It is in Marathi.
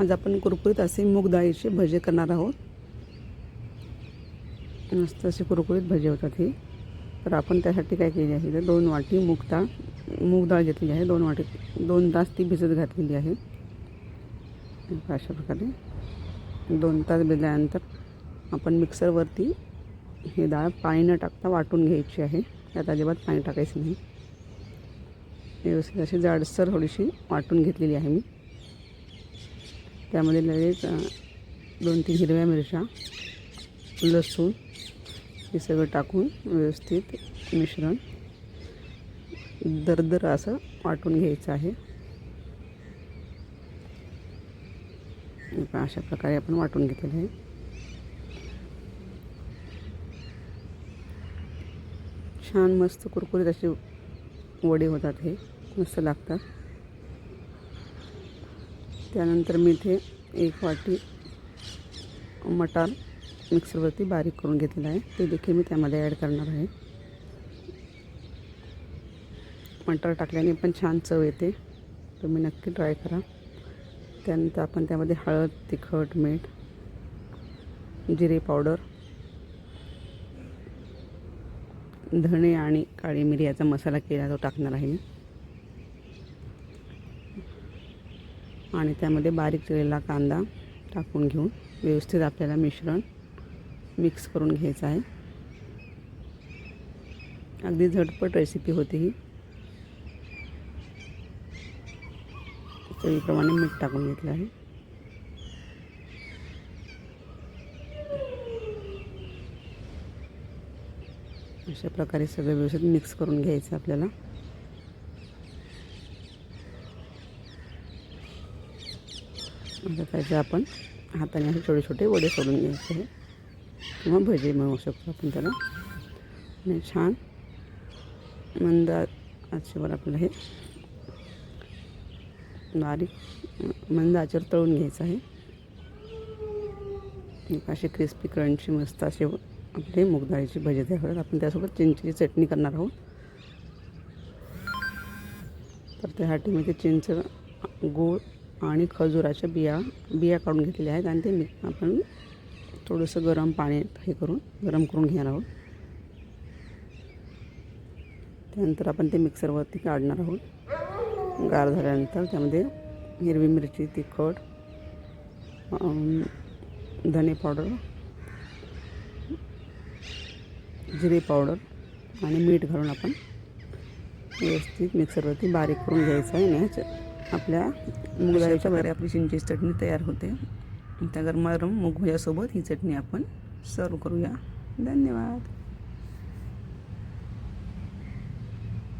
आज आपण कुरकुरीत असे मूग डाळीचे भजे करणार आहोत. मस्त असे कुरकुरीत भजे होतात हे. तर आपण त्यासाठी काय केले आहे तर दोन वाटी मूग डाळ मूग डाळ घेतलेली आहे. दोन वाटी दोन तास ती भिजत घातलेली आहे. अशा प्रकारे. दोन तास भिजल्यानंतर आपण मिक्सरवरती ही डाळ पाणी न टाकता वाटून घ्यायची आहे. त्यात अजिबात पाणी टाकायचं नाही. व्यवस्थित अशी जाडसर थोडीशी वाटून घेतलेली आहे मी. त्यामध्ये लगेच दोन तीन हिरव्या मिरच्या लसूण हे सगळं टाकून व्यवस्थित मिश्रण दरदर असं वाटून घ्यायचं आहे. अशा प्रकारे आपण वाटून घेतलेलं आहे. छान मस्त कुरकुरीत असे वडे होतात हे मस्त लागतात. त्यानंतर मी इथे एक वाटी मटार मिक्सरवरती बारीक करून घेतलेलं आहे. ते देखील मी त्यामध्ये ॲड करणार आहे. मटार टाकल्याने पण छान चव येते. तुम्ही नक्की ट्राय करा. त्यानंतर आपण त्यामध्ये हळद तिखट मीठ जिरे पावडर धणे आणि काळी मिरी याचा मसाला केला तो टाकणार आहे. मी आणि त्यामध्ये बारीक केलेला कांदा टाकून घेऊन व्यवस्थित आपल्याला मिश्रण मिक्स करून घ्यायचं आहे. अगदी झटपट रेसिपी होती ही. चवीप्रमाणे मीठ टाकून घेतलं आहे. अशा प्रकारे सगळं व्यवस्थित मिक्स करून घ्यायचं आपल्याला. म्हणजे आता त्याचे आपण हाताने असे छोटे छोटे वडे सोडून घ्यायचे आहे. किंवा भजे मिळवू शकतो आपण त्याला. आणि छान मंद आचेवर आपल्याला हे बारीक मंद आचेवर तळून घ्यायचं आहे. असे क्रिस्पी क्रंची मस्त असे आपले मूगडाळीचे भजे तयार आपण त्यासोबत चिंचेची चटणी करणार आहोत. तर त्यासाठी मी ते चिंच गूळ आणि खजुराच्या बिया बिया काढून घेतलेल्या आहेत आणि ते मी आपण थोडंसं गरम पाणी हे करून गरम करून घेणार आहोत. त्यानंतर आपण ते मिक्सरवरती काढणार आहोत. गार झाल्यानंतर त्यामध्ये हिरवी मिरची तिखट धने पावडर जिरे पावडर आणि मीठ घालून आपण व्यवस्थित मिक्सरवरती बारीक करून घ्यायचं आहे आणि आपल्या मुगडाळीच्या बरे आपली चिंचेची चटणी तयार होते. त्या गरमागरम मूग भज्यासोबत ही चटणी आपण सर्व करूया. धन्यवाद.